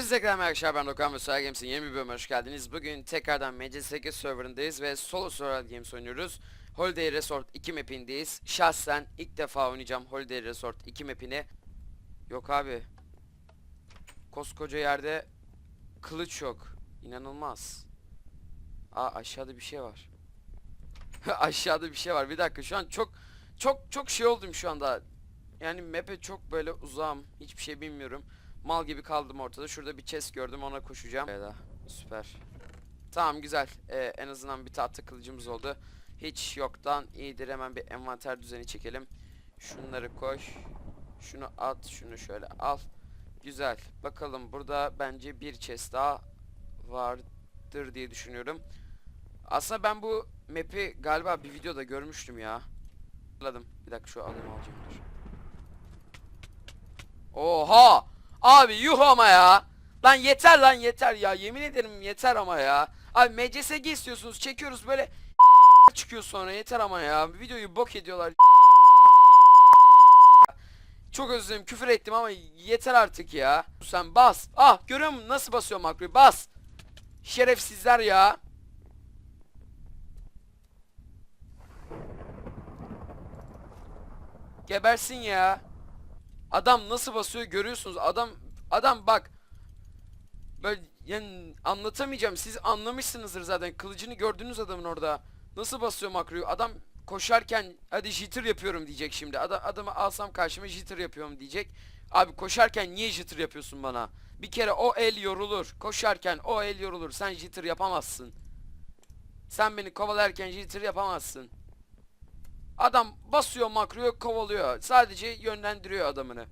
Hepinize tekrar merhaba ben Dokan ve Solar Games'in yeni bir bölümüne hoş geldiniz. Bugün tekrardan MC8 serverındayız ve solo Solar Games oynuyoruz. Holiday Resort 2 mapindeyiz. Şahsen ilk defa oynayacağım Holiday Resort 2 mapini. Yok abi. Koskoca yerde kılıç yok. İnanılmaz. Aa aşağıda bir şey var. aşağıda bir şey var. Bir dakika şu an çok çok çok şey oldum şu anda. Yani map'e çok böyle uzağım. Hiçbir şey bilmiyorum. Mal gibi kaldım ortada. Şurada bir chest gördüm ona koşacağım. Evet, süper. Tamam güzel. Ee, en azından bir tahta kılıcımız oldu. Hiç yoktan iyidir. Hemen bir envanter düzeni çekelim. Şunları koş. Şunu at. Şunu şöyle al. Güzel. Bakalım burada bence bir chest daha vardır diye düşünüyorum. Aslında ben bu map'i galiba bir videoda görmüştüm ya. Hatırladım. Bir dakika şu adamı alacağım. Oha! Abi yuh ama ya. Lan yeter lan yeter ya. Yemin ederim yeter ama ya. Abi MCSG istiyorsunuz. Çekiyoruz böyle çıkıyor sonra yeter ama ya. Videoyu bok ediyorlar. Çok özür dilerim küfür ettim ama yeter artık ya. Sen bas. Ah görüyor musun nasıl basıyor makroyu? Bas. Şerefsizler ya. Gebersin ya. Adam nasıl basıyor görüyorsunuz. Adam adam bak. Böyle yani anlatamayacağım. Siz anlamışsınızdır zaten. Kılıcını gördünüz adamın orada. Nasıl basıyor makroyu? Adam koşarken hadi jitter yapıyorum diyecek şimdi. Adam adamı alsam karşıma jitter yapıyorum diyecek. Abi koşarken niye jitter yapıyorsun bana? Bir kere o el yorulur. Koşarken o el yorulur. Sen jitter yapamazsın. Sen beni kovalarken jitter yapamazsın. Adam basıyor makroyu kovalıyor. Sadece yönlendiriyor adamını.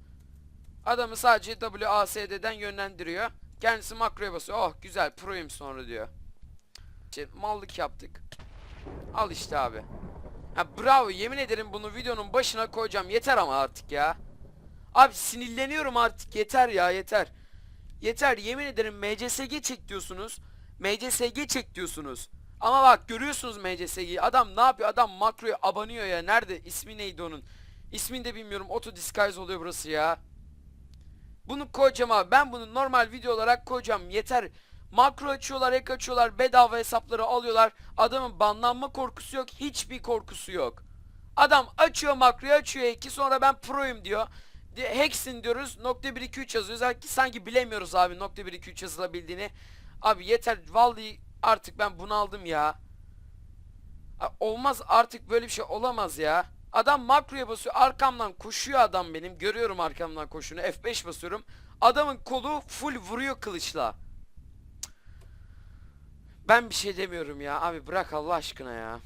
Adamı sadece WASD'den yönlendiriyor. Kendisi makroya basıyor. Oh güzel proyum sonra diyor. İşte mallık yaptık. Al işte abi. Ha bravo yemin ederim bunu videonun başına koyacağım. Yeter ama artık ya. Abi sinirleniyorum artık yeter ya yeter. Yeter yemin ederim MCSG çek diyorsunuz. MCSG çek diyorsunuz. Ama bak görüyorsunuz MCSG'yi. Adam ne yapıyor? Adam makroya abanıyor ya. Nerede? İsmi neydi onun? İsmini de bilmiyorum. Auto disguise oluyor burası ya. Bunu koyacağım abi. Ben bunu normal video olarak koyacağım. Yeter. Makro açıyorlar, ek açıyorlar, bedava hesapları alıyorlar. Adamın banlanma korkusu yok. Hiçbir korkusu yok. Adam açıyor makroyu açıyor eki sonra ben proyum diyor. Hacksin diyoruz. Nokta 1 2 3 yazıyoruz. Sanki, sanki bilemiyoruz abi nokta 1 2 3 yazılabildiğini. Abi yeter. Vallahi artık ben bunu aldım ya. Olmaz artık böyle bir şey olamaz ya. Adam makroya basıyor. Arkamdan koşuyor adam benim. Görüyorum arkamdan koşunu. F5 basıyorum. Adamın kolu full vuruyor kılıçla. Ben bir şey demiyorum ya. Abi bırak Allah aşkına ya.